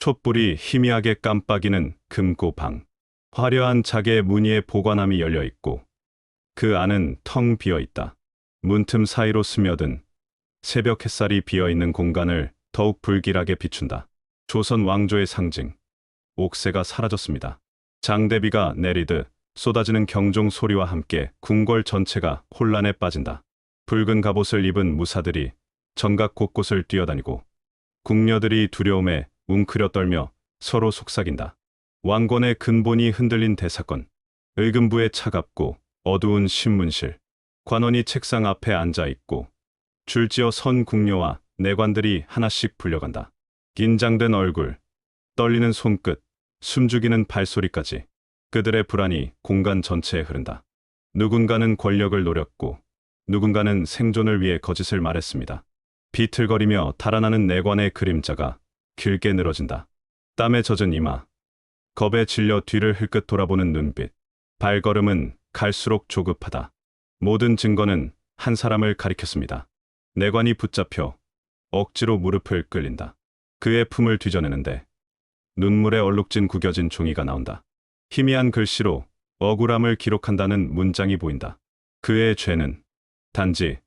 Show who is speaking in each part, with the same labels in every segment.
Speaker 1: 촛불이 희미하게 깜빡이는 금고 방. 화려한 자개 무늬의 보관함이 열려 있고 그 안은 텅 비어 있다. 문틈 사이로 스며든 새벽 햇살이 비어 있는 공간을 더욱 불길하게 비춘다. 조선 왕조의 상징. 옥새가 사라졌습니다. 장대비가 내리듯 쏟아지는 경종 소리와 함께 궁궐 전체가 혼란에 빠진다. 붉은 갑옷을 입은 무사들이 정각 곳곳을 뛰어다니고 궁녀들이 두려움에 웅크려 떨며 서로 속삭인다. 왕권의 근본이 흔들린 대사건, 의금부의 차갑고 어두운 신문실, 관원이 책상 앞에 앉아 있고 줄지어 선 궁녀와 내관들이 하나씩 불려간다. 긴장된 얼굴, 떨리는 손끝, 숨죽이는 발소리까지 그들의 불안이 공간 전체에 흐른다. 누군가는 권력을 노렸고 누군가는 생존을 위해 거짓을 말했습니다. 비틀거리며 달아나는 내관의 그림자가 길게 늘어진다. 땀에 젖은 이마, 겁에 질려 뒤를 흘끗 돌아보는 눈빛, 발걸음은 갈수록 조급하다. 모든 증거는 한 사람을 가리켰습니다. 내관이 붙잡혀 억지로 무릎을 끌린다. 그의 품을 뒤져내는데 눈물에 얼룩진 구겨진 종이가 나온다. 희미한 글씨로 억울함을 기록한다는 문장이 보인다. 그의 죄는 단지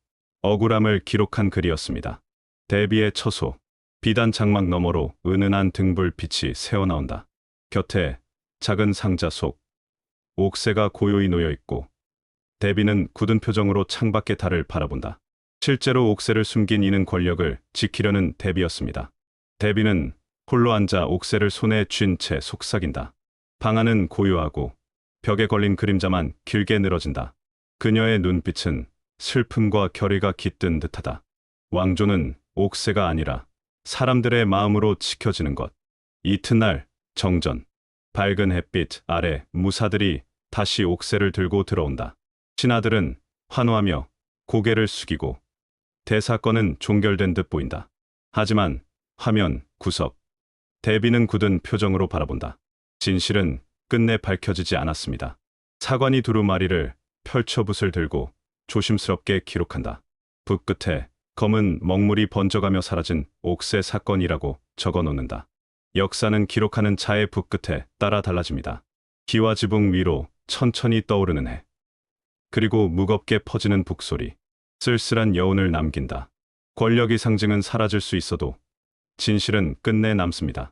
Speaker 1: 억울함을 기록한 글이었습니다. 대비의 처소, 비단 장막 너머로 은은한 등불빛이 새어나온다. 곁에 작은 상자 속 옥새가 고요히 놓여 있고 대비는 굳은 표정으로 창밖의 달을 바라본다. 실제로 옥새를 숨긴 이는 권력을 지키려는 대비였습니다. 대비는 홀로 앉아 옥새를 손에 쥔 채 속삭인다. 방 안은 고요하고 벽에 걸린 그림자만 길게 늘어진다. 그녀의 눈빛은 슬픔과 결의가 깃든 듯하다. 왕조는 옥새가 아니라 사람들의 마음으로 지켜지는 것. 이튿날 정전. 밝은 햇빛 아래 무사들이 다시 옥새를 들고 들어온다. 신하들은 환호하며 고개를 숙이고 대사건은 종결된 듯 보인다. 하지만 화면, 구석, 대비는 굳은 표정으로 바라본다. 진실은 끝내 밝혀지지 않았습니다. 사관이 두루마리를 펼쳐 붓을 들고 조심스럽게 기록한다. 붓 끝에 검은 먹물이 번져가며 사라진 옥새 사건이라고 적어 놓는다. 역사는 기록하는 자의 붓 끝에 따라 달라집니다. 기와 지붕 위로 천천히 떠오르는 해. 그리고 무겁게 퍼지는 북소리. 쓸쓸한 여운을 남긴다. 권력의 상징은 사라질 수 있어도 진실은 끝내 남습니다.